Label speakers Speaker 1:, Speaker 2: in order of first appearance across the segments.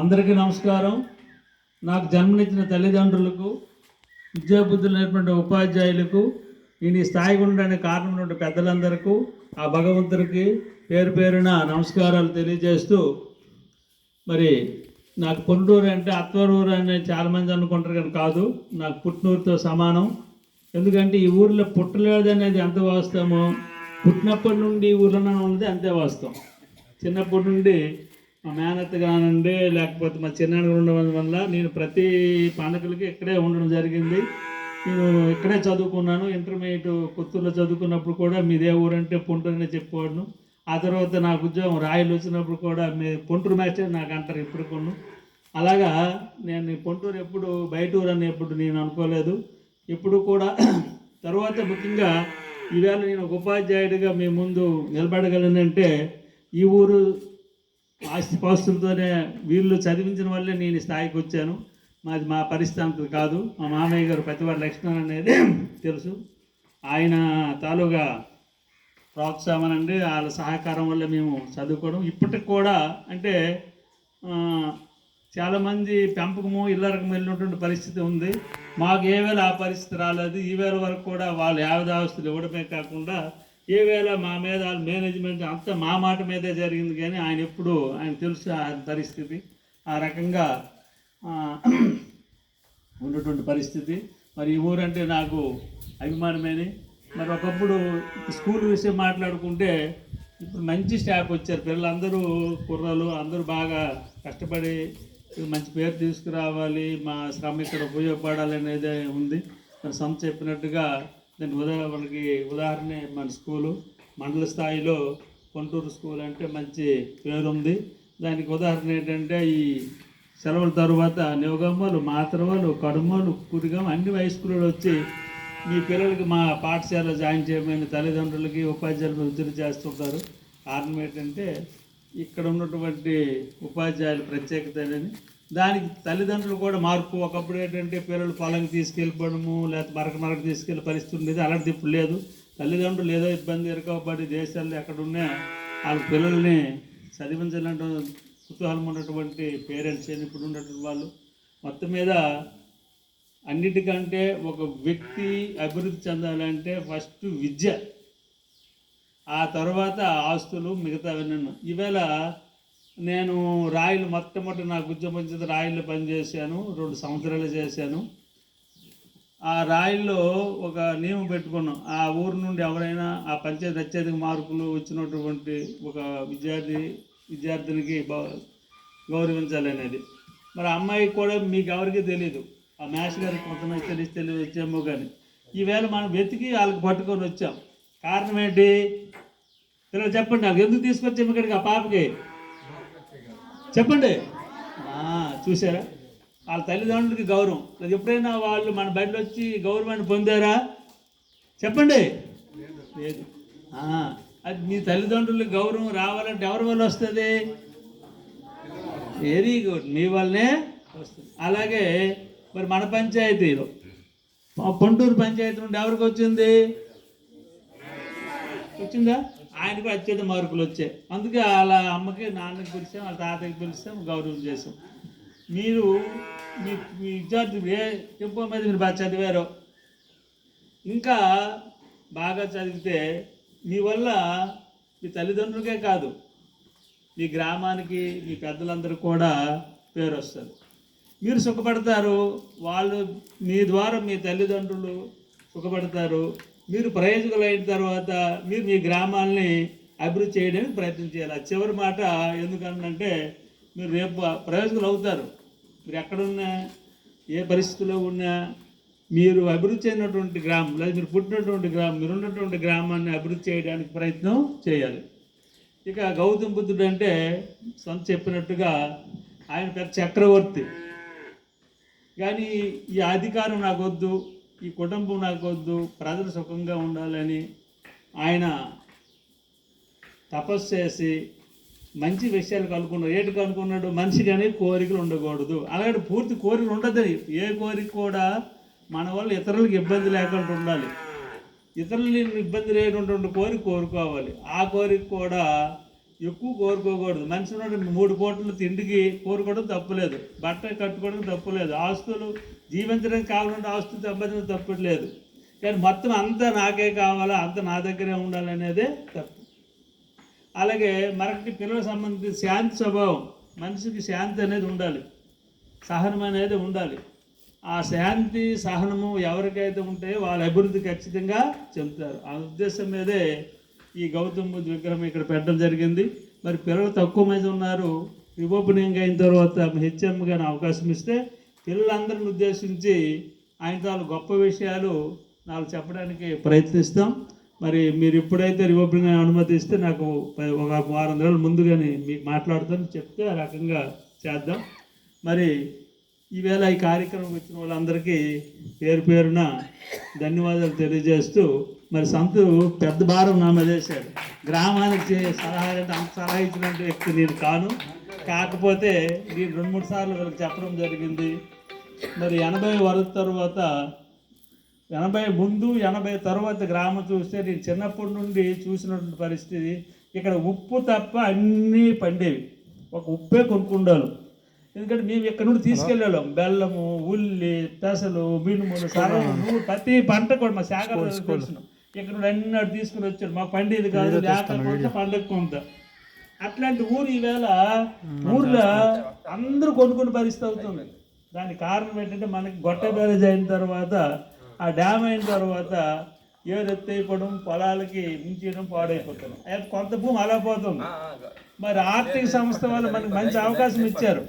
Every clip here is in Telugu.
Speaker 1: అందరికీ నమస్కారం. నాకు జన్మనిచ్చిన తల్లిదండ్రులకు విద్యాబుద్ధులు నేర్పిన ఉపాధ్యాయులకు నేను ఈ స్థాయికి ఉండడానికి కారణం ఉండే పెద్దలందరికీ ఆ భగవంతుడికి పేరు పేరున నమస్కారాలు తెలియజేస్తూ మరి నాకు పొన్నూరు అంటే అత్వరూరు అని చాలామంది అనుకుంటారు కానీ కాదు నాకు పుట్టినూరుతో సమానం. ఎందుకంటే ఈ ఊరిలో పుట్టలేదు అనేది ఎంత వాస్తవమో పుట్టినప్పటి నుండి ఈ ఊరిలో ఉన్నది అంతే వాస్తవం. చిన్నప్పటి నుండి మా మేనత్త లేకపోతే మా చిన్నాన్న ఉండడం వల్ల నేను ప్రతి పండగలకి ఇక్కడే ఉండడం జరిగింది. నేను ఇక్కడే చదువుకున్నాను ఇంటర్మీడియట్ కొత్తూరులో చదువుకున్నప్పుడు కూడా మీదే ఊరంటే పుంటూరునే చెప్పేవాడును. ఆ తర్వాత నాకు ఉద్యోగం రాయలు వచ్చినప్పుడు కూడా మీ పొంటూరు మ్యాచ్ నాకు అంటారు ఇప్పుడు కొను అలాగా నేను పొంటూరు ఎప్పుడు బయట ఊరు అని ఎప్పుడు నేను అనుకోలేదు. ఇప్పుడు కూడా తర్వాత ముఖ్యంగా ఈవేళ నేను ఒక ఉపాధ్యాయుడిగా మీ ముందు నిలబడగలనంటే ఈ ఊరు ఆస్తిపాస్తులతోనే వీళ్ళు చదివించిన వల్లే నేను స్థాయికి వచ్చాను. మాది మా పరిస్థితి అంత కాదు. మా మామయ్య గారు ప్రతివాడు లక్ష్మణ్ అనేది తెలుసు. ఆయన తాలూగా ప్రోత్సాహం అండి. వాళ్ళ సహకారం వల్ల మేము చదువుకోవడం. ఇప్పటికి కూడా అంటే చాలామంది పెంపకము ఇల్లరకం వెళ్ళినటువంటి పరిస్థితి ఉంది. మాకు ఏవేళ ఆ పరిస్థితి రాలేదు. ఈవేళ వరకు కూడా వాళ్ళు యావదావస్తులు ఇవ్వడమే కాకుండా ఏ వేళ మా మీద మేనేజ్మెంట్ అంతా మా మాట మీదే జరిగింది కానీ ఆయన ఎప్పుడు ఆయన తెలుసు ఆయన పరిస్థితి ఆ రకంగా ఉన్నటువంటి పరిస్థితి. మరి ఈ ఊరంటే నాకు అభిమానమేని. మరి ఒకప్పుడు స్కూల్ విషయం మాట్లాడుకుంటే ఇప్పుడు మంచి స్టాఫ్ వచ్చారు. పిల్లలందరూ కుర్రలు అందరూ బాగా కష్టపడి మంచి పేరు తీసుకురావాలి మా శ్రమ ఇక్కడ ఉపయోగపడాలి అనేది ఉంది. మరి సంత చెప్పినట్టుగా దాని మనకి ఉదాహరణ మన స్కూలు. మండల స్థాయిలో కొంటూరు స్కూల్ అంటే మంచి పేరు ఉంది దానికి ఉదాహరణ ఏంటంటే ఈ సెలవుల తర్వాత నివగమ్మలు మాత్రవలు కడుమలు కురిగమ్మ అన్ని హై స్కూళ్ళు వచ్చి మీ పిల్లలకి మా పాఠశాల జాయిన్ చేయమని తల్లిదండ్రులకి ఉపాధ్యాయులు వృద్ధులు చేస్తుంటారు. కారణం ఏంటంటే ఇక్కడ ఉన్నటువంటి ఉపాధ్యాయుల ప్రత్యేకత అనేది దానికి తల్లిదండ్రులు కూడా మార్పు. ఒకప్పుడు ఏంటంటే పిల్లలు పొలంకి తీసుకెళ్ళిపోవడము లేకపోతే మరక మరక తీసుకెళ్ళి పరిస్థితి ఉండేది. అలాంటిది ఇప్పుడు లేదు. తల్లిదండ్రులు ఏదో ఇబ్బంది ఎరకబడి దేశాల్లో ఎక్కడున్నా వాళ్ళ పిల్లల్ని చదివించాలంటే కుతూహలం ఉన్నటువంటి పేరెంట్స్ ఇప్పుడు ఉన్నటువంటి వాళ్ళు మొత్తం మీద అన్నిటికంటే ఒక వ్యక్తి అభివృద్ధి చెందాలంటే ఫస్ట్ విద్య ఆ తర్వాత ఆస్తులు మిగతావన్నీ. ఈవేళ నేను రాయిలు మొట్టమొదటి నా నాకు ఉద్యమించింది రాయిల్లో పనిచేశాను రెండు సంవత్సరాలు చేశాను. ఆ రాయిల్లో ఒక నియమం పెట్టుకున్నాం. ఆ ఊరు నుండి ఎవరైనా ఆ పంచాయతీ అత్యధిక మార్కులు వచ్చినటువంటి ఒక విద్యార్థి విద్యార్థినికి గౌరవించాలి అనేది మరి ఆ అమ్మాయికి కూడా మీకు ఎవరికీ తెలియదు ఆ మ్యాథ్స్ గారికి కొంతమంది తెలిసి తెలియదు వచ్చామో కానీ ఈవేళ మనం వెతికి వాళ్ళకి పట్టుకొని వచ్చాం. కారణం ఏంటి? పిల్లలు చెప్పండి నాకు ఎందుకు తీసుకొచ్చాము ఇక్కడికి ఆ పాపకి? చెప్పండి. చూసారా వాళ్ళ తల్లిదండ్రులకి గౌరవం. అది ఎప్పుడైనా వాళ్ళు మన బయటలో వచ్చి గౌరవాన్ని పొందారా? చెప్పండి. లేదు. అది మీ తల్లిదండ్రులకు గౌరవం రావాలంటే ఎవరి వల్ల వస్తుంది? Very good. మీ వల్లనే వస్తుంది. అలాగే మరి మన పంచాయతీలో పొంటూరు పంచాయతీ నుండి ఎవరికి వచ్చింది? వచ్చిందా? ఆయనకు అత్యధిక మార్కులు వచ్చాయి. అందుకే వాళ్ళ అమ్మకి నాన్నకి పిలిచాం వాళ్ళ తాతకి పిలిచాం గౌరవం చేసాం మీరు మీ మీ విద్యార్థులు ఏ చెప్పు మీద మీరు బాగా చదివారో ఇంకా బాగా చదివితే మీ వల్ల మీ తల్లిదండ్రులకే కాదు మీ గ్రామానికి మీ పెద్దలందరూ కూడా పేరు వస్తుంది. మీరు సుఖపడతారు వాళ్ళు మీ ద్వారా మీ తల్లిదండ్రులు సుఖపడతారు మీరు ప్రయోజకులు అయిన తర్వాత మీరు మీ గ్రామాల్ని అభివృద్ధి చేయడానికి ప్రయత్నం చేయాలి. చివరి మాట ఎందుకంటే మీరు రేపు ప్రయోజకులు అవుతారు. మీరు ఎక్కడున్నా ఏ పరిస్థితిలో ఉన్నా మీరు అభివృద్ధి చెందినటువంటి గ్రామం లేదా మీరు పుట్టినటువంటి గ్రామం మీరు ఉన్నటువంటి గ్రామాన్ని అభివృద్ధి చేయడానికి ప్రయత్నం చేయాలి. ఇక గౌతమ బుద్ధుడు అంటే సొంత చెప్పినట్టుగా ఆయన పెద్ద చక్రవర్తి. కానీ ఈ అధికారం నాకు వద్దు ఈ కుటుంబం నాకు వద్దు ప్రజలు సుఖంగా ఉండాలని ఆయన తపస్సు చేసి మంచి విషయాలు కనుక్కున్నాడు. ఏటి కనుక్కున్నాడు? మనిషికి అనేది కోరికలు ఉండకూడదు. అలాగే పూర్తి కోరికలు ఉండదని ఏ కోరిక కూడా మన వల్ల ఇతరులకు ఇబ్బంది లేకుండా ఉండాలి. ఇతరులు ఇబ్బంది లేనటువంటి కోరిక కోరుకోవాలి. ఆ కోరిక కూడా ఎక్కువ కోరుకోకూడదు. మనిషి ఉన్నాడు మూడు పూటలు తిండికి కోరుకోవడం తప్పులేదు. బట్ట కట్టుకోవడం తప్పులేదు. ఆస్తులు జీవించడానికి కావాలంటే ఆస్తులు సంపాదించడం తప్పట్లేదు. కానీ మొత్తం అంతా నాకే కావాలా? అంత నా దగ్గరే ఉండాలనేదే తప్పు. అలాగే మరొకటి పిల్లలకు సంబంధించి శాంతి స్వభావం. మనిషికి శాంతి అనేది ఉండాలి. సహనం అనేది ఉండాలి. ఆ శాంతి సహనము ఎవరికైతే ఉంటే వాళ్ళ అభివృద్ధి ఖచ్చితంగా చెందుతారు ఆ ఉద్దేశం మీదే ఈ గౌతమ్ బుద్ధ విగ్రహం ఇక్కడ పెట్టడం జరిగింది. మరి పిల్లలు తక్కువ మంది ఉన్నారు. రిఓపెనింగ్ అయిన తర్వాత హెచ్ఎం గారిని అవకాశం ఇస్తే పిల్లలందరిని ఉద్దేశించి ఆయన తాను గొప్ప విషయాలు నాకు చెప్పడానికి ప్రయత్నిస్తాం. మరి మీరు ఎప్పుడైతే రిఓపెనింగ్ అనుమతి ఇస్తే నాకు ఒక వారం రోజుల ముందుగానే మీకు మాట్లాడుతాను. చెప్తే ఆ రకంగా చేద్దాం. మరి ఈవేళ ఈ కార్యక్రమం వచ్చిన వాళ్ళందరికీ పేరు పేరున ధన్యవాదాలు తెలియజేస్తూ మరి సంతు పెద్ద భారం నా మీద వేశాడు. గ్రామానికి సలహా అంటే అంత సలహా ఇచ్చినట్టు వ్యక్తి నేను కాను. కాకపోతే నేను రెండు మూడు సార్లు వీళ్ళకి చెప్పడం జరిగింది. మరి ఎనభై వరద తర్వాత ఎనభై ముందు ఎనభై తర్వాత గ్రామం చూస్తే నేను చిన్నప్పటి నుండి చూసినటువంటి పరిస్థితి ఇక్కడ ఉప్పు తప్ప అన్నీ పండేవి. ఒక ఉప్పే కొనుక్కుండాలి ఎందుకంటే మేము ఇక్కడ నుండి తీసుకెళ్ళాం బెల్లము ఉల్లి పెసలు మినుములు సరం నువ్వు ప్రతి పంట కూడా మా శాఖ ఇక్కడ నుండి అన్నీ తీసుకుని వచ్చాడు. మా పండేది కాదు లేకపోతే పండగ కొంత. అట్లాంటి ఊరు ఈవేళ ఊర్లో అందరూ కొనుక్కునే పరిస్థితి అవుతుంది. దానికి కారణం ఏంటంటే మనకి గొట్ట బ్యారేజ్ అయిన తర్వాత ఆ డ్యామ్ అయిన తర్వాత ఏరు ఎత్తైపోవడం పొలాలకి ముంచేయడం పాడైపోతున్నాం అయితే కొంత భూమి అలా పోతుంది. మరి ఆర్థిక సంస్థ వాళ్ళు మనకి మంచి అవకాశం ఇచ్చారు.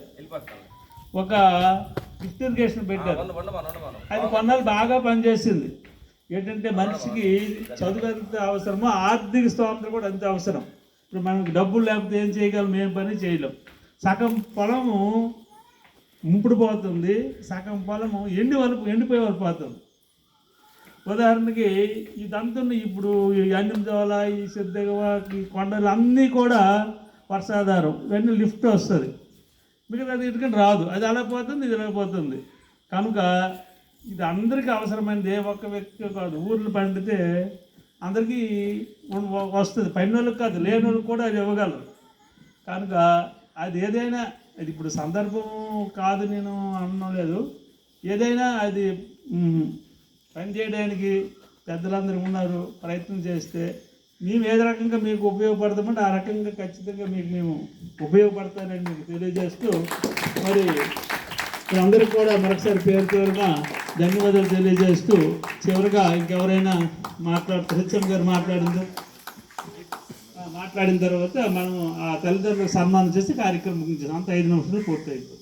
Speaker 1: ఒక ఇరిగేషన్ పెట్టారు. అది కొన్నాళ్ళు బాగా పనిచేసింది. ఏంటంటే మనిషికి చదువు ఎంత అవసరమో ఆర్థిక స్తోమత కూడా అంత అవసరం. ఇప్పుడు మనకి డబ్బులు లేకపోతే ఏం చేయగలం? ఏం పని చేయలేం. సగం పొలము ముంపుడు పోతుంది సగం పొలము ఎండి వరకు ఎండిపోయే వరకు పోతుంది. ఉదాహరణకి ఇదంతా ఇప్పుడు ఈ అన్నించోల ఈ సిద్ధగవ ఈ కొండలు అన్నీ కూడా వర్షాధారం. ఇవన్నీ లిఫ్ట్ వస్తుంది. మిగతా అది ఇటుకని రాదు. అది అలా పోతుంది ఇది ఇలా పోతుంది. కనుక ఇది అందరికీ అవసరమైనది ఏ ఒక్క వ్యక్తి కాదు. ఊర్లు పండితే అందరికీ వస్తుంది. పైన వాళ్ళకి కాదు లేని వాళ్ళకి కూడా అది ఇవ్వగలరు. కనుక అది ఏదైనా అది ఇప్పుడు సందర్భం కాదు నేను అనలేదు ఏదైనా అది పనిచేయడానికి పని చేయడానికి పెద్దలందరూ ఉన్నారు ప్రయత్నం చేస్తే మేము ఏ రకంగా మీకు ఉపయోగపడతామంటే ఆ రకంగా ఖచ్చితంగా మీకు మేము ఉపయోగపడతానని మీకు తెలియజేస్తూ మరి అందరికి కూడా మరొకసారి పేరు పేరున ధన్యవాదాలు తెలియజేస్తూ చివరిగా ఇంకెవరైనా మాట్లాడుతూ హెచ్ఎం గారు మాట్లాడిందో? మాట్లాడిన తర్వాత మనం ఆ తల్లిదండ్రులకు సన్మానం చేసి కార్యక్రమం ముగించాం అంత ఐదు నిమిషాలు పూర్తయింది.